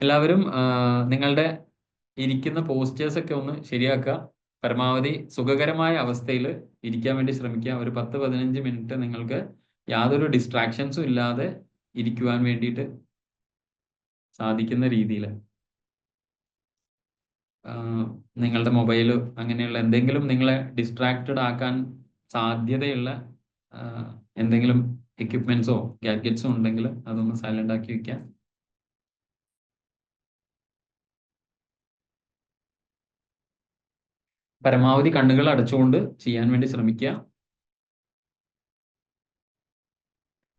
എല്ലാവരും നിങ്ങളുടെ ഇരിക്കുന്ന പോസ്റ്റേഴ്സ് ഒക്കെ ഒന്ന് ശരിയാക്കുക. പരമാവധി സുഖകരമായ അവസ്ഥയിൽ ഇരിക്കാൻ വേണ്ടി ശ്രമിക്കുക. ഒരു പത്ത് പതിനഞ്ച് മിനിറ്റ് നിങ്ങൾക്ക് യാതൊരു ഡിസ്ട്രാക്ഷൻസും ഇല്ലാതെ ഇരിക്കുവാൻ വേണ്ടിയിട്ട് സാധിക്കുന്ന രീതിയിൽ. നിങ്ങളുടെ മൊബൈൽ അങ്ങനെയുള്ള എന്തെങ്കിലും നിങ്ങളെ ഡിസ്ട്രാക്റ്റഡ് ആക്കാൻ സാധ്യതയുള്ള എന്തെങ്കിലും എക്യുപ്മെന്റ്സോ ഗാഡ്ഗറ്റ്സോ ഉണ്ടെങ്കിൽ അതൊന്ന് സൈലന്റ് ആക്കി വെക്കാം പരമാവധി കണ്ണുകൾ അടച്ചുകൊണ്ട് ചെയ്യാൻ വേണ്ടി ശ്രമിക്കുക.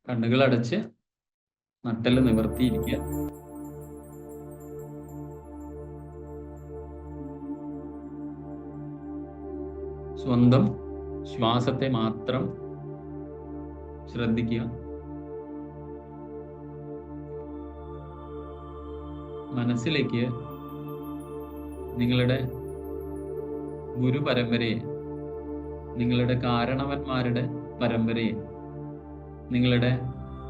കണ്ണുകൾ അടച്ച് നട്ടൽ നിവർത്തിയിരിക്കുക. സ്വന്തം ശ്വാസത്തെ മാത്രം ശ്രദ്ധിക്കുക. മനസ്സിലേക്ക് നിങ്ങളുടെ ഗുരു പരമ്പരയെ നിങ്ങളുടെ കാരണവന്മാരുടെ പരമ്പരയെ. നിങ്ങളുടെ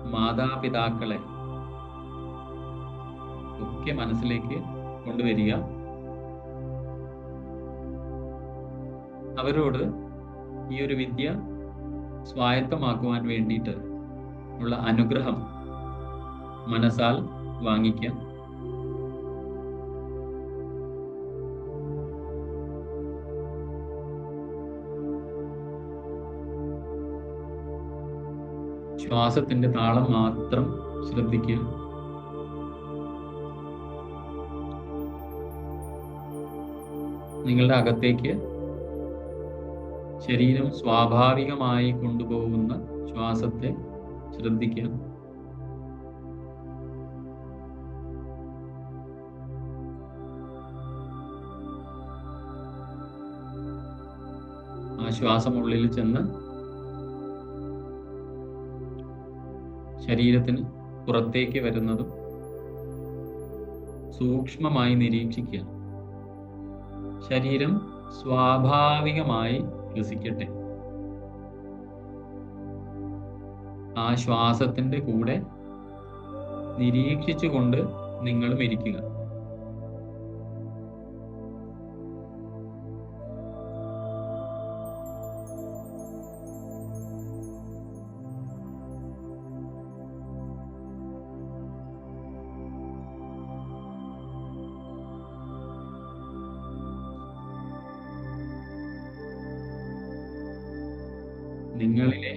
മാതാപിതാക്കളെ. ഒക്കെ മനസ്സിലേക്ക് കൊണ്ടുവരിക. അവരോട് ഈ ഒരു വിദ്യ സ്വായത്തമാക്കുവാൻ വേണ്ടിയിട്ട് ഉള്ള അനുഗ്രഹം മനസ്സാൽ വാങ്ങിക്കാം. ശ്വാസത്തിന്റെ താളം മാത്രം ശ്രദ്ധിക്കുക. നിങ്ങളുടെ അകത്തേക്ക് ശരീരം സ്വാഭാവികമായി കൊണ്ടുപോകുന്ന ശ്വാസത്തെ ശ്രദ്ധിക്കുക. ആ ശ്വാസം ഉള്ളിൽ ചെന്ന് ശരീരത്തിന് പുറത്തേക്ക് വരുന്നതും സൂക്ഷ്മമായി നിരീക്ഷിക്കുക. ശരീരം സ്വാഭാവികമായി ശ്വസിക്കട്ടെ ആ ശ്വാസത്തിന്റെ കൂടെ നിരീക്ഷിച്ചുകൊണ്ട് നിങ്ങളും ഇരിക്കുക. നിങ്ങളിലെ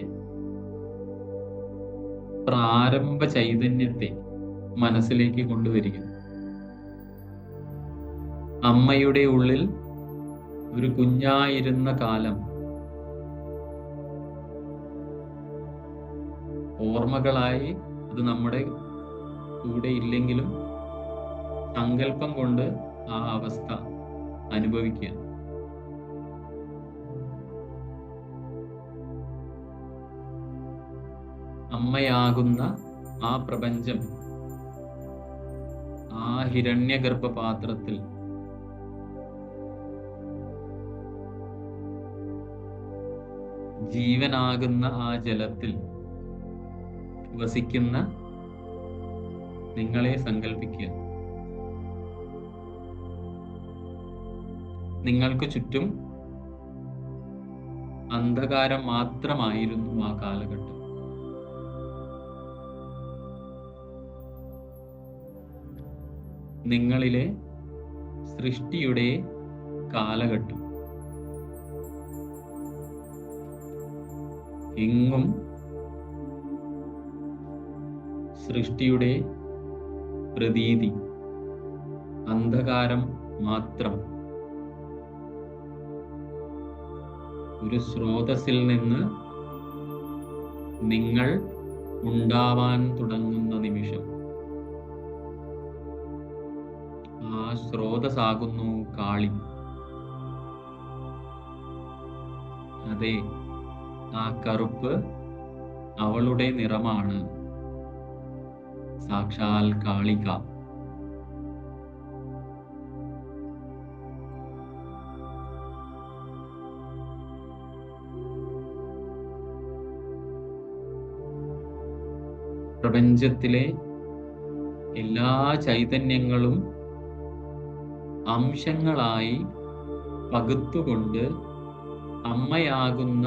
പ്രാരംഭ ചൈതന്യത്തെ മനസ്സിലേക്ക് കൊണ്ടുവരിക അമ്മയുടെ ഉള്ളിൽ ഒരു കുഞ്ഞായിരുന്ന കാലം ഓർമ്മകളായി അത് നമ്മുടെ കൂടെ ഇല്ലെങ്കിലും സങ്കല്പം കൊണ്ട് ആ അവസ്ഥ അനുഭവിക്കുക അമ്മയാകുന്ന ആ പ്രപഞ്ചം ആ ഹിരണ്യഗർഭപാത്രത്തിൽ ജീവനാകുന്ന ആ ജലത്തിൽ വസിക്കുന്ന നിങ്ങളെ സങ്കല്പിക്കുക നിങ്ങൾക്ക് ചുറ്റും അന്ധകാരം മാത്രമായിരുന്നു ആ കാലഘട്ടം. നിങ്ങളിലെ സൃഷ്ടിയുടെ കാലഘട്ടം. എങ്ങും സൃഷ്ടിയുടെ പ്രതീതി അന്ധകാരം മാത്രം. ഒരു സ്രോതസ്സിൽ നിന്ന് നിങ്ങൾ ഉണ്ടാവാൻ തുടങ്ങുന്ന നിമിഷം. സ്രോതസ്സാകുന്നു കാളി. അതെ ആ കറുപ്പ് അവളുടെ നിറമാണ്. സാക്ഷാൽ കാളിക. പ്രപഞ്ചത്തിലെ എല്ലാ ചൈതന്യങ്ങളും അംശങ്ങളായി പകുത്തുകൊണ്ട് അമ്മയാകുന്ന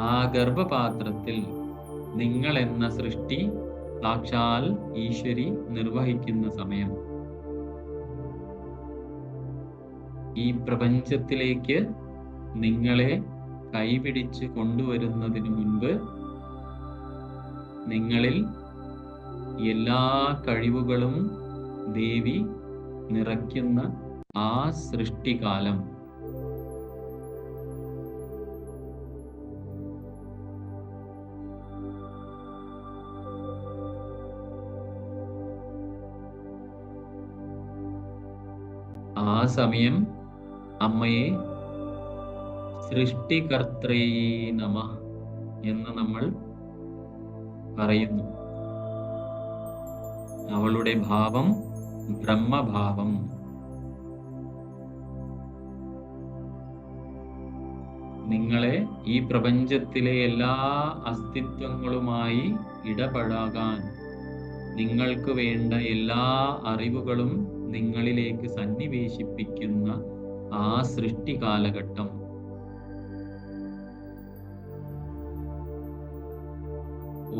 ആ ഗർഭപാത്രത്തിൽ നിങ്ങൾ എന്ന സൃഷ്ടി സാക്ഷാൽ ഈശ്വരി നിർവഹിക്കുന്ന സമയം. ഈ പ്രപഞ്ചത്തിലേക്ക് നിങ്ങളെ കൈപിടിച്ച് കൊണ്ടുവരുന്നതിന് മുൻപ് നിങ്ങളിൽ എല്ലാ കഴിവുകളും ദേവി നിറയ്ക്കുന്ന ആ സൃഷ്ടികാലം. ആ സമയം അമ്മയെ സൃഷ്ടികർത്രേ നമ എന്ന് നമ്മൾ പറയുന്നു. അവളുടെ ഭാവം ബ്രഹ്മഭാവം. നിങ്ങളെ ഈ പ്രപഞ്ചത്തിലെ എല്ലാ അസ്തിത്വങ്ങളുമായി ഇടപഴകാൻ നിങ്ങൾക്ക് വേണ്ട എല്ലാ അറിവുകളും നിങ്ങളിലേക്ക് സന്നിവേശിപ്പിക്കുന്ന ആ സൃഷ്ടി കാലഘട്ടം.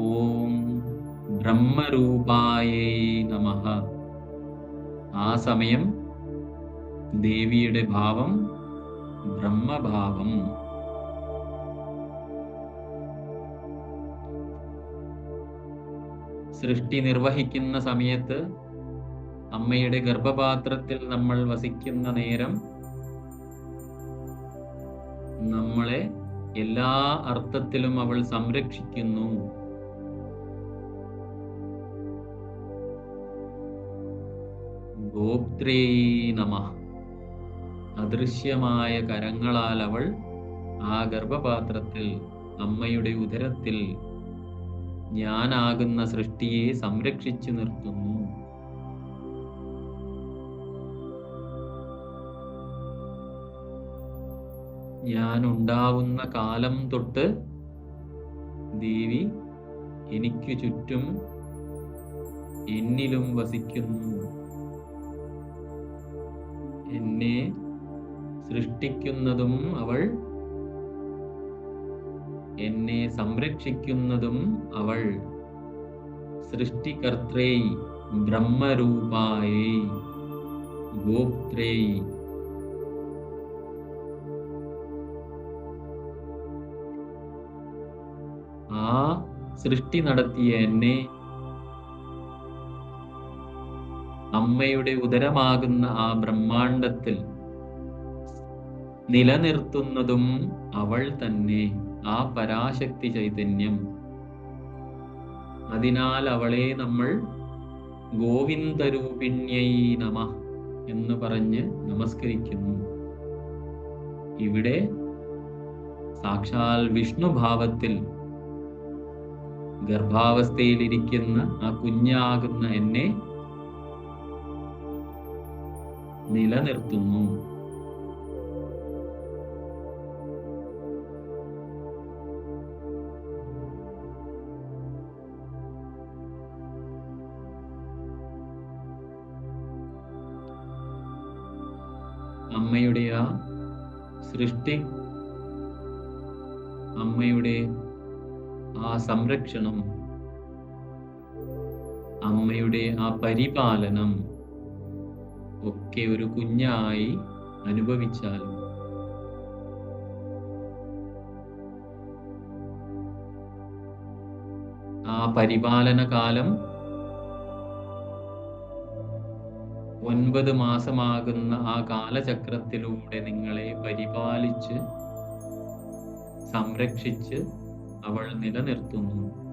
ഓം ബ്രഹ്മരൂപായേ നമഃ. ആ സമയം ദേവിയുടെ ഭാവം ബ്രഹ്മഭാവം. സൃഷ്ടി നിർവഹിക്കുന്ന സമയത്ത് അമ്മയുടെ ഗർഭപാത്രത്തിൽ നമ്മൾ വസിക്കുന്ന നേരം നമ്മളെ എല്ലാ അർത്ഥത്തിലും അവൾ സംരക്ഷിക്കുന്നു. ഗോപ്ത്രേ നമ. അദൃശ്യമായ കരങ്ങളാൽ അവൾ ആ ഗർഭപാത്രത്തിൽ അമ്മയുടെ ഉദരത്തിൽ ഞാനാകുന്ന സൃഷ്ടിയെ സംരക്ഷിച്ചു നിർത്തുന്നു. ഞാൻ ഉണ്ടാവുന്ന കാലം തൊട്ട് ദേവി എനിക്കു ചുറ്റും എന്നിലും വസിക്കുന്നു. എന്നെ സൃഷ്ടിക്കുന്നതും അവൾ എന്നെ സംരക്ഷിക്കുന്നതും അവൾ സൃഷ്ടികർത്രേ ബ്രഹ്മരൂപായേ ഗോപ്ത്രേ. ആ സൃഷ്ടി നടത്തിയ എന്നെ അമ്മയുടെ ഉദരമാകുന്ന ആ ബ്രഹ്മാണ്ടത്തിൽ നിലനിർത്തുന്നതും അവൾ തന്നെ ആ പരാശക്തി ചൈതന്യം. അതിനാൽ അവളെ നമ്മൾ ഗോവിന്ദരൂപിണ്യൈ നമ എന്ന് പറഞ്ഞ് നമസ്കരിക്കുന്നു. ഇവിടെ സാക്ഷാൽ വിഷ്ണുഭാവത്തിൽ ഗർഭാവസ്ഥയിലിരിക്കുന്ന ആ കുഞ്ഞാകുന്ന എന്നെ നിലനിർത്തുന്നു. അമ്മയുടെ ആ സൃഷ്ടി അമ്മയുടെ ആ സംരക്ഷണം അമ്മയുടെ ആ പരിപാലനം ഒക്കെ ഒരു കുഞ്ഞായി അനുഭവിച്ചാലും. ആ പരിപാലന കാലം ഒൻപത് മാസമാകുന്ന ആ കാലചക്രത്തിലൂടെ നിങ്ങളെ പരിപാലിച്ച് സംരക്ഷിച്ച് അവൾ നിലനിർത്തുന്നു.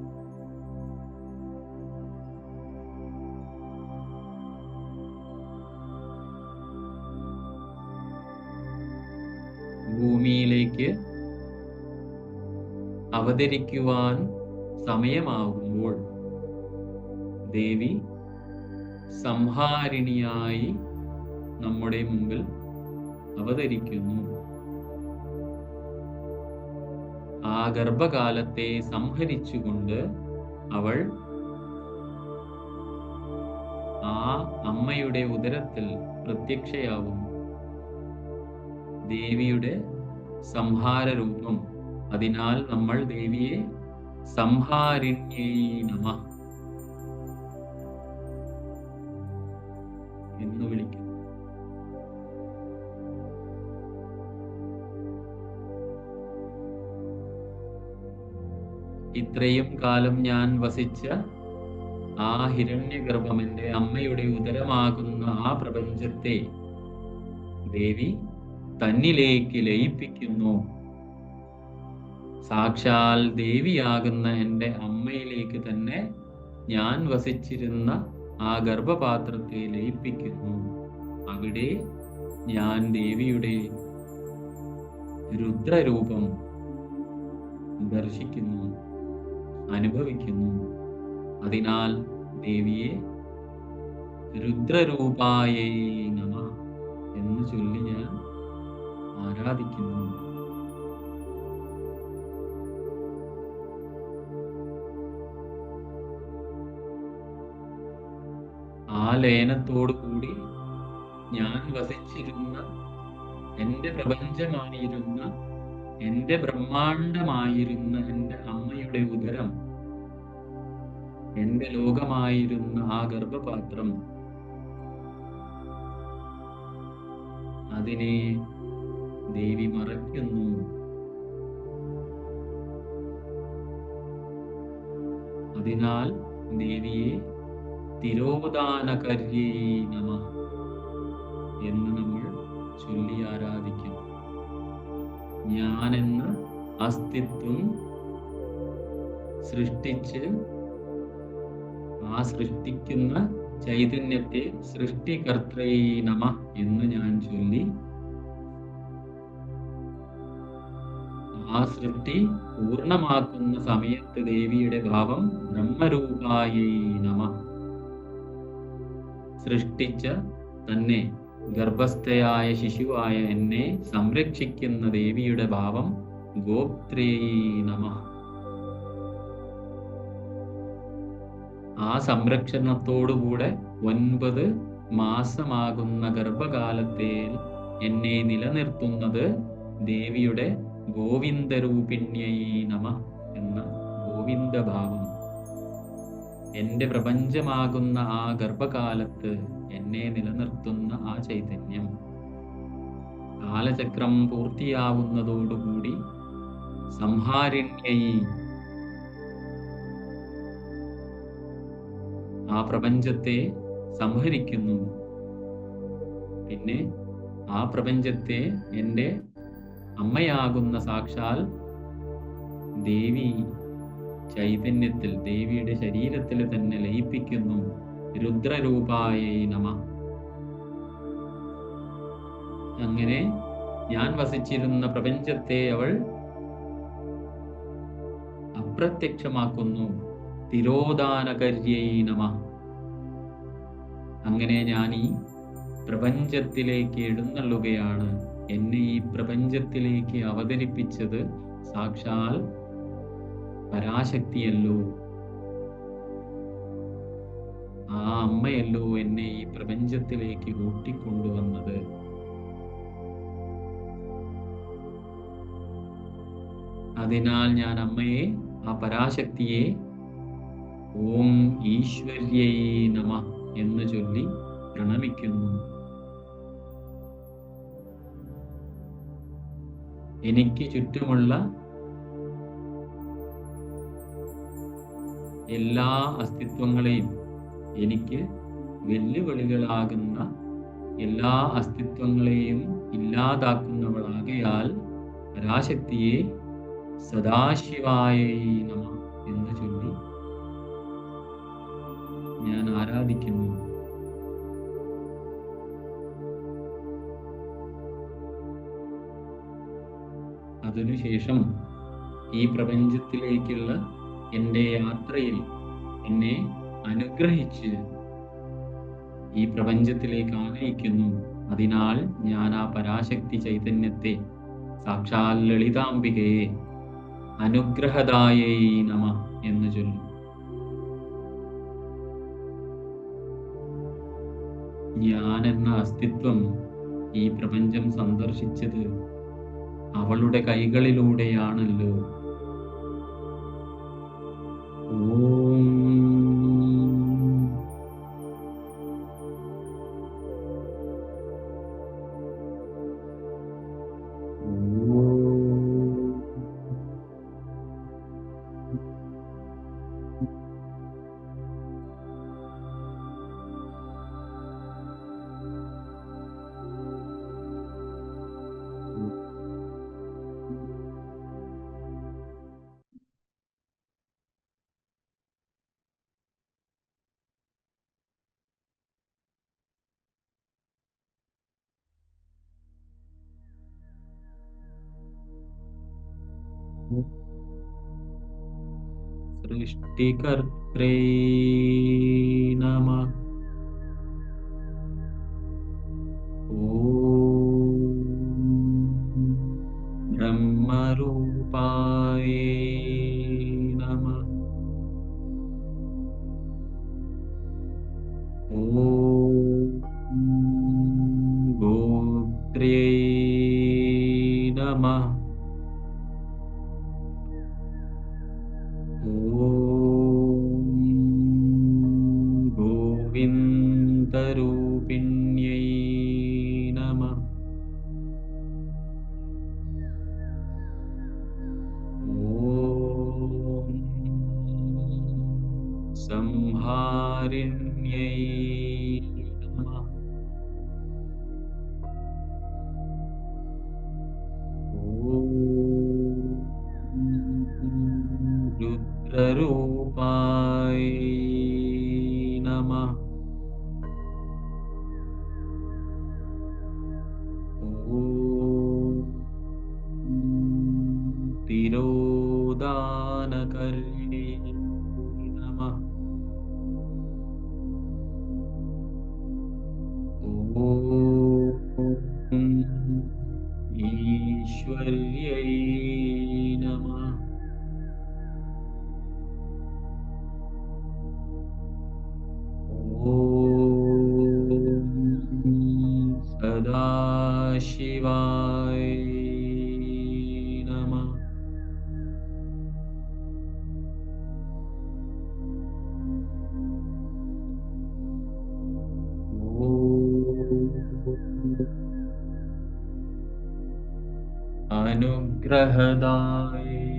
ഭൂമിയിലേക്ക് അവതരിക്കുവാൻ സമയമാകുമ്പോൾ ദേവി സംഹാരിണിയായി നമ്മുടെ മുമ്പിൽ അവതരിക്കുന്നു. ആ ഗർഭകാലത്തെ സംഹരിച്ചുകൊണ്ട് അവൾ ആ അമ്മയുടെ ഉദരത്തിൽ പ്രത്യക്ഷയാവുന്നു ദേവിയുടെ സംഹാര രൂപം അതിനാൽ നമ്മൾ ദേവിയെ സംഹാരിണ്യേ നമ എന്ന് വിളിക്കുന്നു. ഇത്രയും കാലം ഞാൻ വസിച്ച ആ ഹിരണ്യഗർഭം എന്റെ അമ്മയുടെ ഉദരമാകുന്ന ആ പ്രപഞ്ചത്തെ ദേവി തന്നിലേക്ക് ലയിപ്പിക്കുന്നു. സാക്ഷാൽ ദേവിയാകുന്ന എന്റെ അമ്മയിലേക്ക് തന്നെ ഞാൻ വസിച്ചിരുന്ന ആ ഗർഭപാത്രത്തെ ലയിപ്പിക്കുന്നു. അവിടെ ഞാൻ ദേവിയുടെ രുദ്രരൂപം ദർശിക്കുന്നു അനുഭവിക്കുന്നു. അതിനാൽ ദേവിയെ രുദ്രരൂപായേ നമ എന്ന് ചൊല്ലി ഞാൻ ആരാധിക്കുന്നു. ആ ലയനത്തോടു കൂടി ഞാൻ വസിച്ചിരുന്ന എന്റെ പ്രപഞ്ചമായിരുന്ന എന്റെ ബ്രഹ്മാണ്ടമായിരുന്ന എന്റെ അമ്മയുടെ ഉദരം എന്റെ ലോകമായിരുന്ന ആ ഗർഭപാത്രം അതിനെ ദേവി മറയ്ക്കുന്നു. അതിനാൽ ദേവിയെ തിരോധാനകര്യേ നമ എന്ന് നമ്മൾ ചൊല്ലി ആരാധിക്കുന്നു. ഞാനെന്ന അസ്തിത്വം സൃഷ്ടിച്ച് ആ സൃഷ്ടിക്കുന്ന ചൈതന്യത്തെ സൃഷ്ടികർത്തേ നമ എന്ന് ഞാൻ ചൊല്ലി ആ സൃഷ്ടി പൂർണമാക്കുന്ന സമയത്ത് ദേവിയുടെ ഭാവം ബ്രഹ്മരൂപായൈ നമ. സൃഷ്ടിച്ച തന്നെ ഗർഭസ്ഥയായ ശിശുവായ എന്നെ സംരക്ഷിക്കുന്ന ദേവിയുടെ ഭാവം ഗോത്രേ നമ. ആ സംരക്ഷണത്തോടുകൂടെ ഒൻപത് മാസമാകുന്ന ഗർഭകാലത്തെ എന്നെ നിലനിർത്തുന്നത് ദേവിയുടെ ഗോവിന്ദരൂപിണ്യൈ നമ എന്ന ഗോവിന്ദഭാവം. എന്റെ പ്രപഞ്ചമാകുന്ന ആ ഗർഭകാലത്ത് എന്നെ നിലനിർത്തുന്ന ആ ചൈതന്യം. കാലചക്രം പൂർത്തിയാവുന്നതോടുകൂടി സംഹാരിണ്യൈ ആ പ്രപഞ്ചത്തെ സംഹരിക്കുന്നു. പിന്നെ ആ പ്രപഞ്ചത്തെ എന്റെ അമ്മയാകുന്ന സാക്ഷാൽ ദേവി ചൈതന്യത്തിൽ ദേവിയുടെ ശരീരത്തിൽ തന്നെ ലയിപ്പിക്കുന്നു. രുദ്രരൂപായ നമ. അങ്ങനെ ഞാൻ വസിച്ചിരുന്ന പ്രപഞ്ചത്തെ അവൾ അപ്രത്യക്ഷമാക്കുന്നു. തിരോധാനകര്യൈ നമ. അങ്ങനെ ഞാൻ ഈ പ്രപഞ്ചത്തിലേക്ക് എഴുന്നള്ളുകയാണ്. എന്നെ ഈ പ്രപഞ്ചത്തിലേക്ക് അവതരിപ്പിച്ചത് സാക്ഷാൽ പരാശക്തിയല്ലോ. ആ അമ്മയല്ലോ എന്നെ ഈ പ്രപഞ്ചത്തിലേക്ക് കൂട്ടിക്കൊണ്ടുവന്നത്. അതിനാൽ ഞാൻ അമ്മയെ ആ പരാശക്തിയെ ഓം ഈശ്വര്യൈ നമ എന്ന് ചൊല്ലി പ്രണമിക്കുന്നു. എനിക്ക് ചുറ്റുമുള്ള എല്ലാ അസ്തിത്വങ്ങളെയും എനിക്ക് വെല്ലുവിളികളാകുന്ന എല്ലാ അസ്തിത്വങ്ങളെയും ഇല്ലാതാക്കുന്നവളാകയാൽ പരാശക്തിയെ സദാശിവായ എന്ന് ചൊല്ലി ഞാൻ ആരാധിക്കുന്നു. അതിനുശേഷം ഈ പ്രപഞ്ചത്തിലേക്കുള്ള എന്റെ യാത്രയിൽ എന്നെ അനുഗ്രഹിച്ച് ഈ പ്രപഞ്ചത്തിലേക്ക് ആനയിക്കുന്നു. അതിനാൽ ഞാൻ ആ പരാശക്തി ചൈതന്യത്തെ സാക്ഷാൽ ലളിതാംബികയെ അനുഗ്രഹദായൈ നമ എന്ന് ചൊല്ലും. ഞാൻ എന്ന അസ്തിത്വം ഈ പ്രപഞ്ചം സന്ദർശിച്ചത് അവളുടെ കൈകളിലൂടെയാണല്ലോ सृष्टिकर्त्रे नमः ॐ ब्रह्मरूपाय अनुग्रहदाय।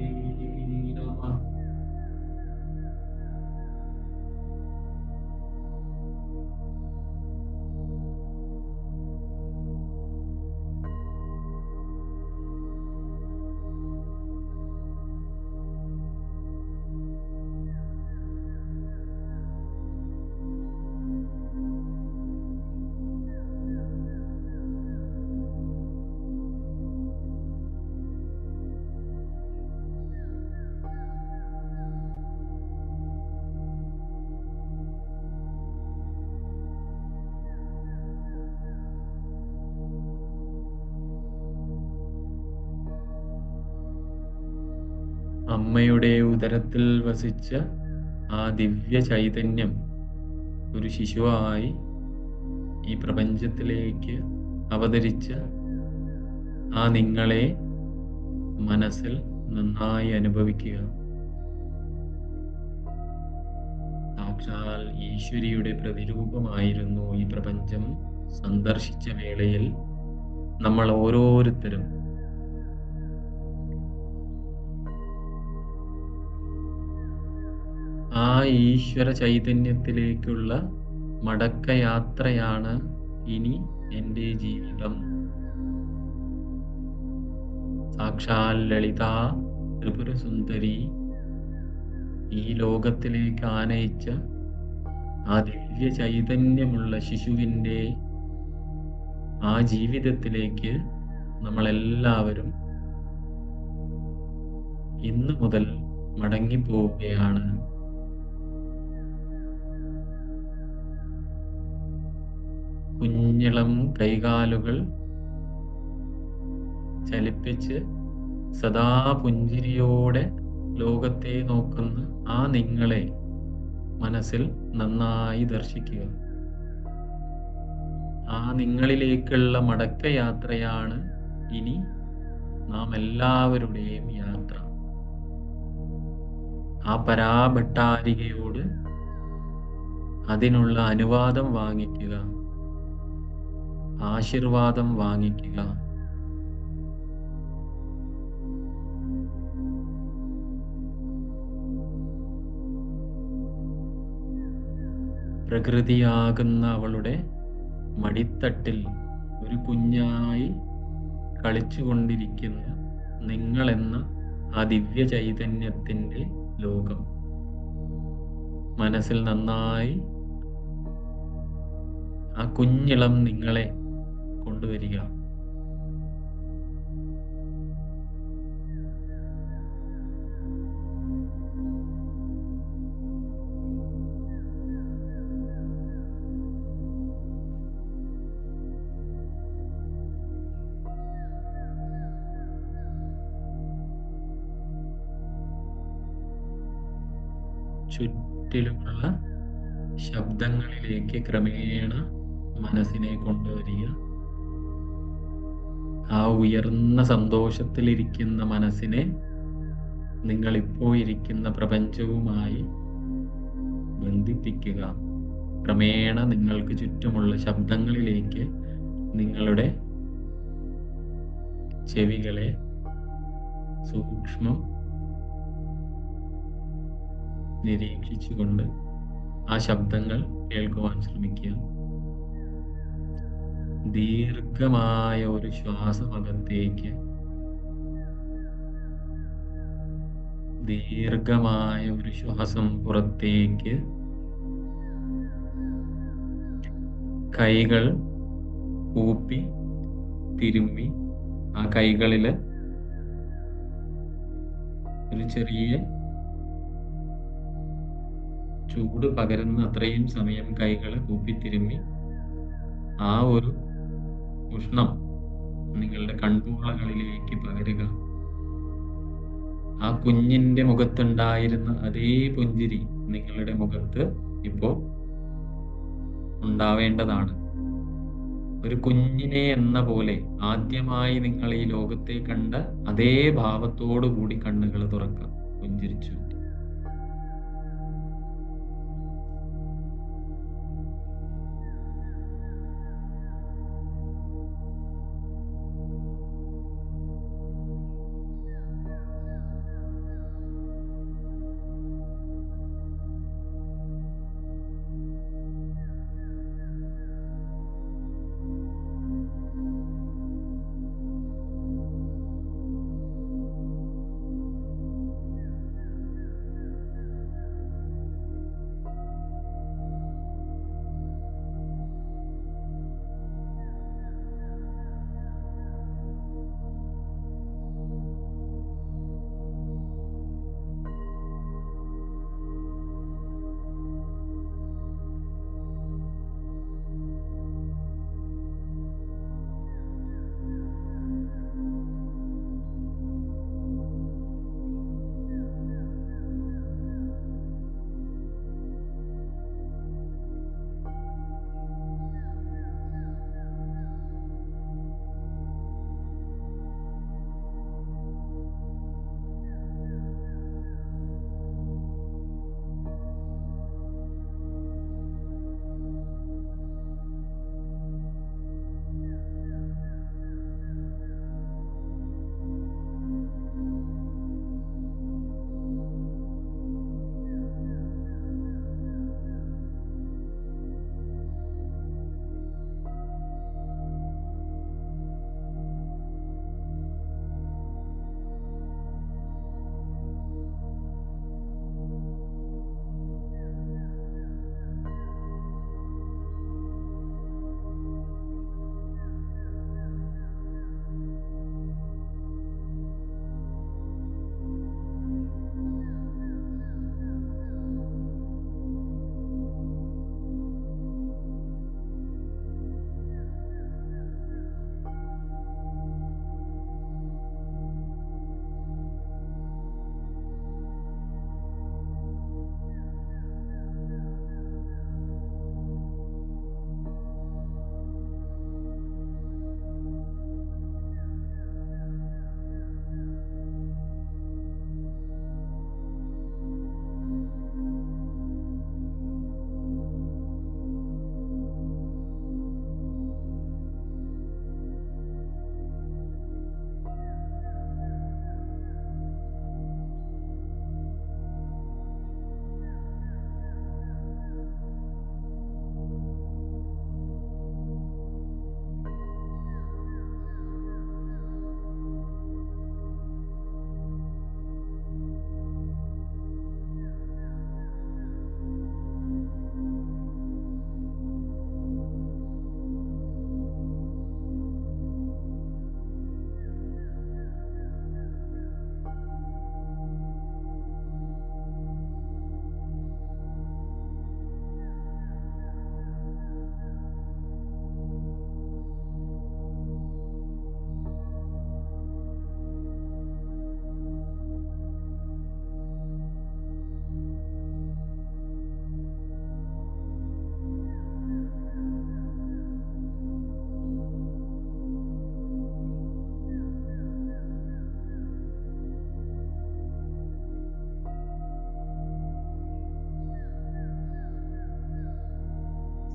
ഉദരത്തിൽ വസിച്ച ആ ദിവ്യ ചൈതന്യം ഒരു ശിശുവായി ഈ പ്രപഞ്ചത്തിലേക്ക് അവതരിച്ച ആ നിങ്ങളെ മനസ്സിൽ നന്നായി അനുഭവിക്കുക. സാക്ഷാൽ ഈശ്വരിയുടെ പ്രതിരൂപമായിരുന്നു ഈ പ്രപഞ്ചം സന്ദർശിച്ച വേളയിൽ നമ്മൾ ഓരോരുത്തരും ആ ഈശ്വര ചൈതന്യത്തിലേക്കുള്ള മടക്കയാത്രയാണ് ഇനി എന്റെ ജീവിതം. സാക്ഷാൽ ലളിത ത്രിപുരസുന്ദരി ഈ ലോകത്തിലേക്ക് ആനയിച്ച ആ ദിവ്യ ചൈതന്യമുള്ള ശിശുവിന്റെ ആ ജീവിതത്തിലേക്ക് നമ്മളെല്ലാവരും ഇന്നു മുതൽ മടങ്ങിപ്പോവുകയാണ്. കുഞ്ഞിളം കൈകാലുകൾ ചലിപ്പിച്ച് സദാ പുഞ്ചിരിയോടെ ലോകത്തെ നോക്കുന്ന ആ നിങ്ങളെ മനസ്സിൽ നന്നായി ദർശിക്കുക. ആ നിങ്ങളിലേക്കുള്ള മടക്കയാത്രയാണ് ഇനി നാം എല്ലാവരുടെയും യാത്ര. ആ പരാഭട്ടാരികയോട് അതിനുള്ള അനുവാദം വാങ്ങിക്കുക. ആശീർവാദം വാങ്ങിക്കുക. പ്രകൃതിയാകുന്ന അവളുടെ മടിത്തട്ടിൽ ഒരു കുഞ്ഞായി കളിച്ചുകൊണ്ടിരിക്കുന്ന നിങ്ങളെന്ന ആ ദിവ്യ ചൈതന്യത്തിന്റെ ലോകം. മനസ്സിൽ നന്നായി ആ കുഞ്ഞിളം നിങ്ങളെ കൊണ്ടുവരിക. ചുറ്റിലുമുള്ള ശബ്ദങ്ങളിലേക്ക് ക്രമേണ മനസ്സിനെ കൊണ്ടുവരിക. ആ ഉയർന്ന സന്തോഷത്തിലിരിക്കുന്ന മനസ്സിനെ നിങ്ങൾ ഇപ്പോൾ ഇരിക്കുന്ന പ്രപഞ്ചവുമായി ബന്ധിപ്പിക്കുക. ക്രമേണ നിങ്ങൾക്ക് ചുറ്റുമുള്ള ശബ്ദങ്ങളിലേക്ക് നിങ്ങളുടെ ചെവികളെ സൂക്ഷ്മം നിരീക്ഷിച്ചുകൊണ്ട് ആ ശബ്ദങ്ങൾ കേൾക്കുവാൻ ശ്രമിക്കുക. ദീർഘമായ ഒരു ശ്വാസമകത്തേക്ക്. ദീർഘമായ ഒരു ശ്വാസം പുറത്തേക്ക്. കൈകൾ കൂപ്പി തിരുമ്മി ആ കൈകളിൽ ഒരു ചെറിയ ചൂട് പകരുന്ന അത്രയും സമയം കൈകൾ തിരുമ്പി ആ ഒരു ഉഷ്ണം നിങ്ങളുടെ കൺപോളകളിലേക്ക് പകരുക. ആ കുഞ്ഞിന്റെ മുഖത്തുണ്ടായിരുന്ന അതേ പുഞ്ചിരി നിങ്ങളുടെ മുഖത്ത് ഇപ്പോ ഉണ്ടാവേണ്ടതാണ്. ഒരു കുഞ്ഞിനെ എന്ന പോലെ ആദ്യമായി നിങ്ങൾ ഈ ലോകത്തെ കണ്ട അതേ ഭാവത്തോടു കൂടി കണ്ണുകൾ തുറക്കാം പുഞ്ചിരിച്ചു.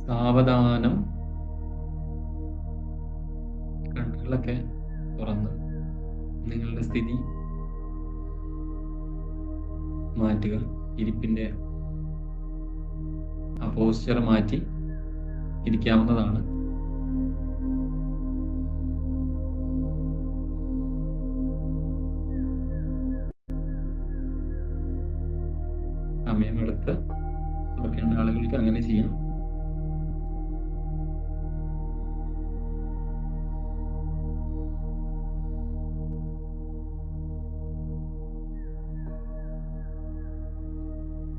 സാവധാനം കണ്ണുകളൊക്കെ തുറന്ന് നിങ്ങളുടെ സ്ഥിതി മാറ്റുക. ഇരിപ്പിന്റെ ആ പോസ്ചർ മാറ്റി ഇരിക്കാവുന്നതാണ്.